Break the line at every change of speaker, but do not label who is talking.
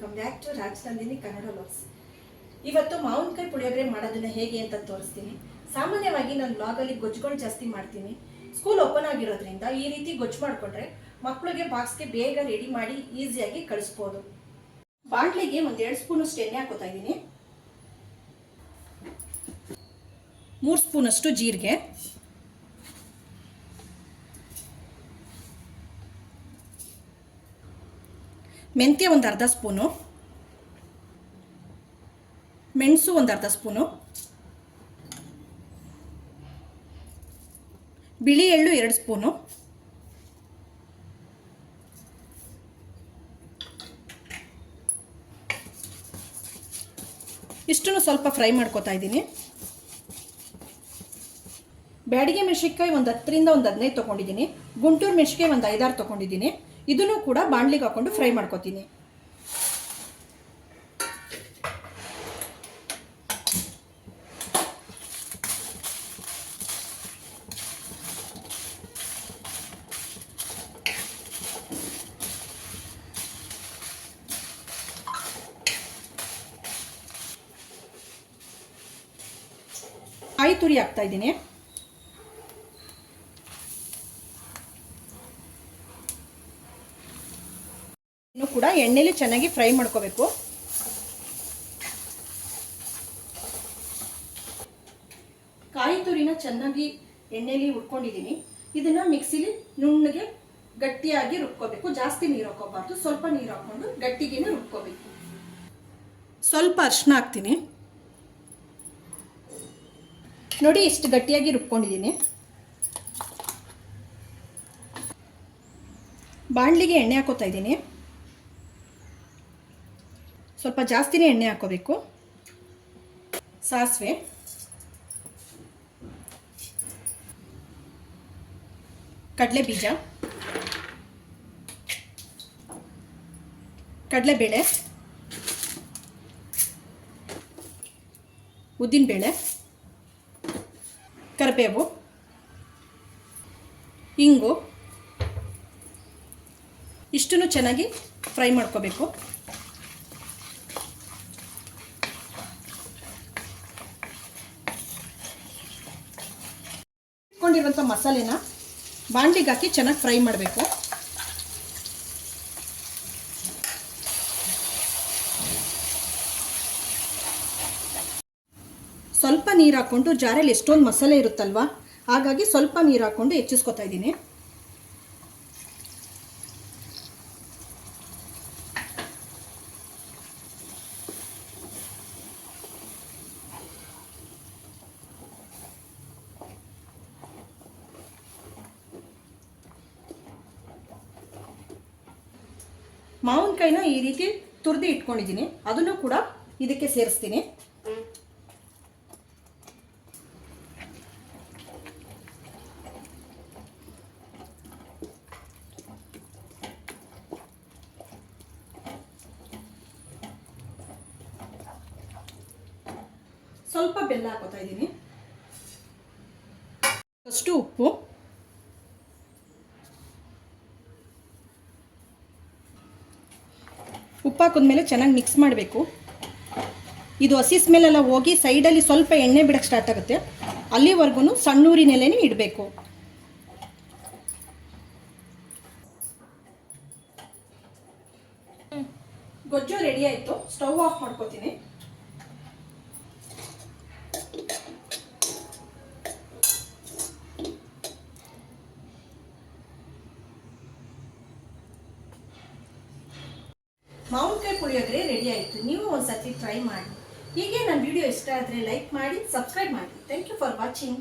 Welcome back to Rajanandini Kannada logs ಇವತ್ತು ಮಾವಿನಕಾಯಿ ಪುಳಿಯೋಗರೆ ಮಾಡೋದನ್ನ ಹೇಗೆ ಅಂತ ತೋರಿಸ್ತೀನಿ. ಸಾಮಾನ್ಯವಾಗಿ ನಾನು ಬ್ಲಾಗಲ್ಲಿ ಗೊಜ್ಜುಗಳು ಜಾಸ್ತಿ ಮಾಡ್ತೀನಿ. ಸ್ಕೂಲ್ ಓಪನ್ ಆಗಿರೋದ್ರಿಂದ ಈ ರೀತಿ ಗೊಜ್ಜು ಮಾಡಿಕೊಂಡ್ರೆ ಮಕ್ಕಳಿಗೆ ಬಾಕ್ಸ್ಗೆ ಬೇಗ ರೆಡಿ ಮಾಡಿ ಈಸಿಯಾಗಿ ಕಳಿಸ್ಬೋದು. ಬಾಂಡ್ಲಿಗೆ ಒಂದು ಎರಡು ಸ್ಪೂನಷ್ಟು ಎಣ್ಣೆ ಹಾಕೋತಾ ಇದ್ದೀನಿ. ಮೂರು ಸ್ಪೂನಷ್ಟು ಜೀರಿಗೆ. ಮೆಂತ್ಯ ಒಂದು ಅರ್ಧ ಸ್ಪೂನು. ಮೆಣಸು ಒಂದು ಅರ್ಧ ಸ್ಪೂನು. ಬಿಳಿ ಎಳ್ಳು ಎರಡು ಸ್ಪೂನು. ಇಷ್ಟನ್ನು ಸ್ವಲ್ಪ ಫ್ರೈ ಮಾಡ್ಕೋತಾ ಇದ್ದೀನಿ. ಬ್ಯಾಡಿಗೆ ಮೆಣಸಿನ್ಕಾಯಿ ಒಂದು ಹತ್ತರಿಂದ ಒಂದು ಹದಿನೈದು ತೊಗೊಂಡಿದ್ದೀನಿ. ಗುಂಟೂರು ಮೆಣಸಿನ್ಕಾಯಿ ಒಂದು ಐದಾರು ತೊಗೊಂಡಿದ್ದೀನಿ. ಇದನ್ನು ಕೂಡ ಬಾಣಲಿಗೆ ಹಾಕೊಂಡು ಫ್ರೈ ಮಾಡ್ಕೋತೀನಿ. ಕಾಯಿ ತುರಿ ಹಾಕ್ತಾ ಇದ್ದೀನಿ. ಕೂಡ ಎಣ್ಣೆಲಿ ಚೆನ್ನಾಗಿ ಫ್ರೈ ಮಾಡ್ಕೋಬೇಕು. ಕಾಯಿ ತುರಿನ ಚೆನ್ನಾಗಿ ಎಣ್ಣೆಲಿ ಹುರ್ಕೊಂಡಿದ್ದೀನಿ. ಇದನ್ನ ಮಿಕ್ಸಿಲಿ ನುಣ್ಣಗೆ ಗಟ್ಟಿಯಾಗಿ ರುಬ್ಕೋಬೇಕು. ಜಾಸ್ತಿ ನೀರು ಹಾಕೋಬಾರ್ದು ಸ್ವಲ್ಪ ನೀರು ಹಾಕೊಂಡು ಗಟ್ಟಿಗೆನೆ ರುಬ್ಕೋಬೇಕು. ಸ್ವಲ್ಪ ಅರ್ಶಿನ ಹಾಕ್ತೀನಿ. ನೋಡಿ ಇಷ್ಟು ಗಟ್ಟಿಯಾಗಿ ರುಬ್ಕೊಂಡಿದ್ದೀನಿ. ಬಾಣಲಿಗೆ ಎಣ್ಣೆ ಹಾಕೋತಾ ಇದ್ದೀನಿ. ಸ್ವಲ್ಪ ಜಾಸ್ತಿನೇ ಎಣ್ಣೆ ಹಾಕೋಬೇಕು. ಸಾಸಿವೆ. ಕಡಲೆ ಬೀಜ ಕಡಲೆಬೇಳೆ. ಉದ್ದಿನಬೇಳೆ. ಕರಿಬೇವು. ಇಂಗು. ಇಷ್ಟನ್ನು ಚೆನ್ನಾಗಿ ಫ್ರೈ ಮಾಡ್ಕೋಬೇಕು. ಇಟ್ಕೊಂಡಿರುವಂಥ ಮಸಾಲೆನ ಬಾಂಡಿಗೆ ಹಾಕಿ ಚೆನ್ನಾಗಿ ಫ್ರೈ ಮಾಡಬೇಕು. ಸ್ವಲ್ಪ ನೀರು ಹಾಕ್ಕೊಂಡು ಜಾರಲ್ಲಿ ಎಷ್ಟೊಂದು ಮಸಾಲೆ ಇರುತ್ತಲ್ವಾ? ಹಾಗಾಗಿ ಸ್ವಲ್ಪ ನೀರು ಹಾಕ್ಕೊಂಡು ಹೆಚ್ಚಿಸ್ಕೊತಾ ಇದ್ದೀನಿ. ಮಾವಿನಕಾಯಿನ ಈ ರೀತಿ ತುರಿದು ಇಟ್ಕೊಂಡಿದ್ದೀನಿ. ಅದನ್ನು ಕೂಡ ಇದಕ್ಕೆ ಸೇರಿಸ್ತೀನಿ. ಸ್ವಲ್ಪ ಬೆಲ್ಲ ಹಾಕೋತಾ ಇದ್ದೀನಿ. ಫಸ್ಟು ಉಪ್ಪು. ಉಪ್ಪು ಹಾಕಿದ್ಮೇಲೆ ಚೆನ್ನಾಗಿ ಮಿಕ್ಸ್ ಮಾಡಬೇಕು. ಇದು ಹಸಿ ಸ್ಮೆಲ್ಲೆಲ್ಲ ಹೋಗಿ ಸೈಡಲ್ಲಿ ಸ್ವಲ್ಪ ಎಣ್ಣೆ ಬಿಡಕ್ಕೆ ಸ್ಟಾರ್ಟ್ ಆಗುತ್ತೆ. ಅಲ್ಲಿವರೆಗೂ ಸಣ್ಣೂರಿನಲ್ಲೇ ಇಡಬೇಕು. ಗೊಜ್ಜು ರೆಡಿ ಆಯಿತು. ಸ್ಟವ್ ಆಫ್ ಮಾಡ್ಕೋತೀನಿ. ಮಾವಿನಕಾಯಿ ಪುಳಿಯೋಗರೆ ರೆಡಿ ಆಯಿತು. ನೀವು ಒಂದ್ಸತಿ ಟ್ರೈ ಮಾಡಿ. ಹೀಗೆ ನನ್ನ ವಿಡಿಯೋ ಇಷ್ಟ ಆದರೆ ಲೈಕ್ ಮಾಡಿ ಸಬ್ಸ್ಕ್ರೈಬ್ ಮಾಡಿ. Thank you for watching